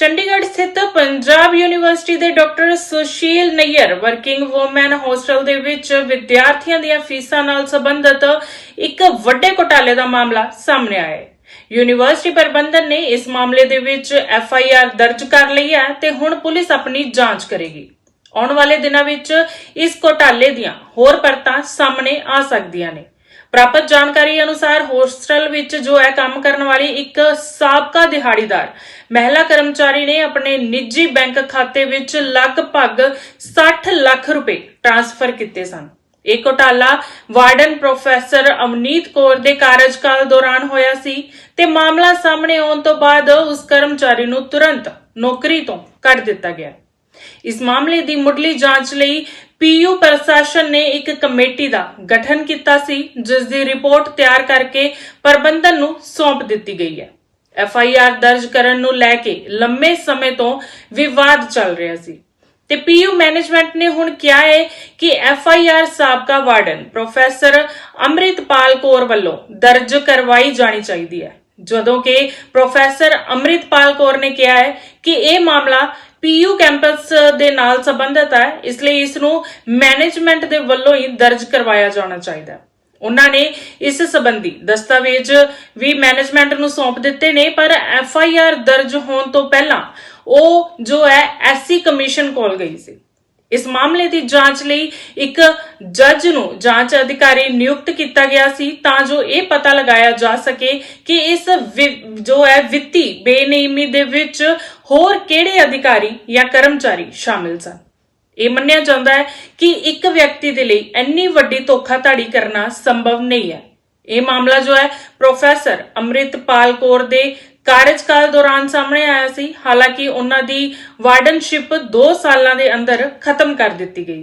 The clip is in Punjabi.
ਚੰਡੀਗੜ੍ਹ ਸਥਿਤ ਪੰਜਾਬ ਯੂਨੀਵਰਸਿਟੀ ਦੇ doctor Sushil Nayyar working women hostel ਦੇ ਵਿੱਚ ਵਿਦਿਆਰਥੀਆਂ ਦੀਆਂ ਫੀਸਾਂ ਨਾਲ ਸੰਬੰਧਿਤ ਇੱਕ ਵੱਡੇ ਘੁਟਾਲੇ ਦਾ ਮਾਮਲਾ ਸਾਹਮਣੇ ਆਇਆ ਹੈ। ਯੂਨੀਵਰਸਿਟੀ ਪ੍ਰਬੰਧਨ ਨੇ ਇਸ ਮਾਮਲੇ ਦੇ ਵਿੱਚ ਐਫ ਆਈ ਆਰ ਦਰਜ ਕਰ ਲਈ ਹੈ ਤੇ ਹੁਣ ਪੁਲਿਸ ਆਪਣੀ ਜਾਂਚ ਕਰੇਗੀ। ਆਉਣ ਵਾਲੇ ਦਿਨਾਂ ਵਿੱਚ ਇਸ ਘੁਟਾਲੇ ਦੀਆਂ ਹੋਰ ਪਰਤਾਂ ਸਾਹਮਣੇ ਆ ਸਕਦੀਆਂ ਨੇ। ਪ੍ਰਾਪਤ ਜਾਣਕਾਰੀ ਅਨੁਸਾਰ ਹੋਸਟਲ ਵਿੱਚ ਜੋ ਹੈ ਕੰਮ ਕਰਨ ਵਾਲੀ ਇੱਕ ਸਾਬਕਾ ਦਿਹਾੜੀਦਾਰ, ਮਹਿਲਾ ਕਰਮਚਾਰੀ ਨੇ ਆਪਣੇ ਨਿੱਜੀ ਬੈਂਕ ਖਾਤੇ ਵਿੱਚ ਲਗਭਗ 60 ਲੱਖ ਰੁਪਏ ਟ੍ਰਾਂਸਫਰ ਕੀਤੇ ਸਨ। ਇਹ ਘੁਟਾਲਾ ਵਾਰਡਨ ਪ੍ਰੋਫੈਸਰ ਅਵਨੀਤ ਕੌਰ ਦੇ ਕਾਰਜਕਾਲ ਦੌਰਾਨ ਹੋਇਆ ਸੀ ਤੇ ਮਾਮਲਾ ਸਾਹਮਣੇ ਆਉਣ ਤੋਂ ਬਾਅਦ ਉਸ ਕਰਮਚਾਰੀ ਨੂੰ ਤੁਰੰਤ ਨੌਕਰੀ ਤੋਂ ਕੱਢ ਦਿੱਤਾ ਗਿਆ। ਇਸ ਮਾਮਲੇ ਦੀ ਮੁੱਢਲੀ ਜਾਂਚ ਲਈ ਪੀਯੂ ਪ੍ਰਸ਼ਾਸਨ ਨੇ ਇੱਕ ਕਮੇਟੀ ਦਾ ਗਠਨ ਕੀਤਾ ਸੀ, ਜਿਸ ਦੀ ਰਿਪੋਰਟ ਤਿਆਰ ਕਰਕੇ ਪ੍ਰਬੰਧਨ ਨੂੰ ਸੌਂਪ ਦਿੱਤੀ ਗਈ ਹੈ। ਐਫ ਆਈ ਆਰ ਦਰਜ ਕਰਨ ਨੂੰ ਲੈ ਕੇ ਲੰਮੇ ਸਮੇਂ ਤੋਂ ਵਿਵਾਦ ਚੱਲ ਰਿਹਾ ਸੀ। ਤੇ ਪੀਯੂ ਮੈਨੇਜਮੈਂਟ ਨੇ ਹੁਣ ਕਿਹਾ ਹੈ ਕਿ ਐਫ ਆਈ ਆਰ ਸਾਬਕਾ ਵਾਰਡਨ ਪ੍ਰੋਫੈਸਰ ਅੰਮ੍ਰਿਤਪਾਲ ਕੌਰ ਵੱਲੋਂ ਦਰਜ ਕਰਵਾਈ ਜਾਣੀ ਚਾਹੀਦੀ ਹੈ। ਜਦੋਂ ਕਿ ਪ੍ਰੋਫੈਸਰ ਅੰਮ੍ਰਿਤਪਾਲ ਕੌਰ ਨੇ ਕਿਹਾ ਹੈ ਕਿ ਇਹ ਮਾਮਲਾ ਪੀਯੂ ਕੈਂਪਸ ਦੇ ਨਾਲ ਸੰਬੰਧਿਤ ਹੈ, ਇਸ ਲਈ ਇਸ ਨੂੰ ਮੈਨੇਜਮੈਂਟ ਦੇ ਵੱਲੋਂ ਹੀ ਦਰਜ ਕਰਵਾਇਆ ਜਾਣਾ ਚਾਹੀਦਾ ਹੈ। ਉਹਨਾਂ ਨੇ ਇਸ ਸੰਬੰਧੀ ਦਸਤਾਵੇਜ਼ ਵੀ ਮੈਨੇਜਮੈਂਟ ਨੂੰ ਸੌਂਪ ਦਿੱਤੇ ਨੇ, ਪਰ ਐਫ ਆਈ ਆਰ ਦਰਜ ਹੋਣ ਤੋਂ ਪਹਿਲਾਂ ਉਹ ਜੋ ਹੈ ਐਸਸੀ ਕਮਿਸ਼ਨ ਕੋਲ ਗਈ ਸੀ। ਇਸ ਮਾਮਲੇ ਦੀ ਜਾਂਚ ਲਈ ਇੱਕ ਜੱਜ ਨੂੰ ਜਾਂਚ ਅਧਿਕਾਰੀ ਨਿਯੁਕਤ ਕੀਤਾ ਗਿਆ ਸੀ, ਤਾਂ ਜੋ ਇਹ ਪਤਾ ਲਗਾਇਆ ਜਾ ਸਕੇ ਕਿ ਇਸ ਜੋ ਹੈ, ਵਿੱਤੀ ਬੇਨੇਮੀ ਦੇ ਵਿੱਚ ਹੋਰ ਕਿਹੜੇ ਅਧਿਕਾਰੀ ਜਾਂ ਕਰਮਚਾਰੀ ਸ਼ਾਮਿਲ ਸਨ? ਇਹ ਮੰਨਿਆ ਜਾਂਦਾ ਹੈ ਕਿ ਇੱਕ ਵਿਅਕਤੀ ਦੇ ਲਈ ਇੰਨੀ ਵੱਡੀ ਧੋਖਾਧੜੀ ਕਰਨਾ ਸੰਭਵ ਨਹੀਂ ਹੈ। ਇਹ ਮਾਮਲਾ ਜੋ ਹੈ, ਪ੍ਰੋਫੈਸਰ ਅੰਮ੍ਰਿਤਪਾਲ ਕੌਰ ਦੇ ਕਾਰਜਕਾਲ ਦੌਰਾਨ ਸਾਹਮਣੇ ਆਇਆ ਸੀ। ਹਾਲਾਂਕਿ ਉਹਨਾਂ ਦੀ ਵਾਰਡਨਸ਼ਿਪ 2 ਸਾਲਾਂ ਦੇ ਅੰਦਰ ਖਤਮ ਕਰ ਦਿੱਤੀ ਗਈ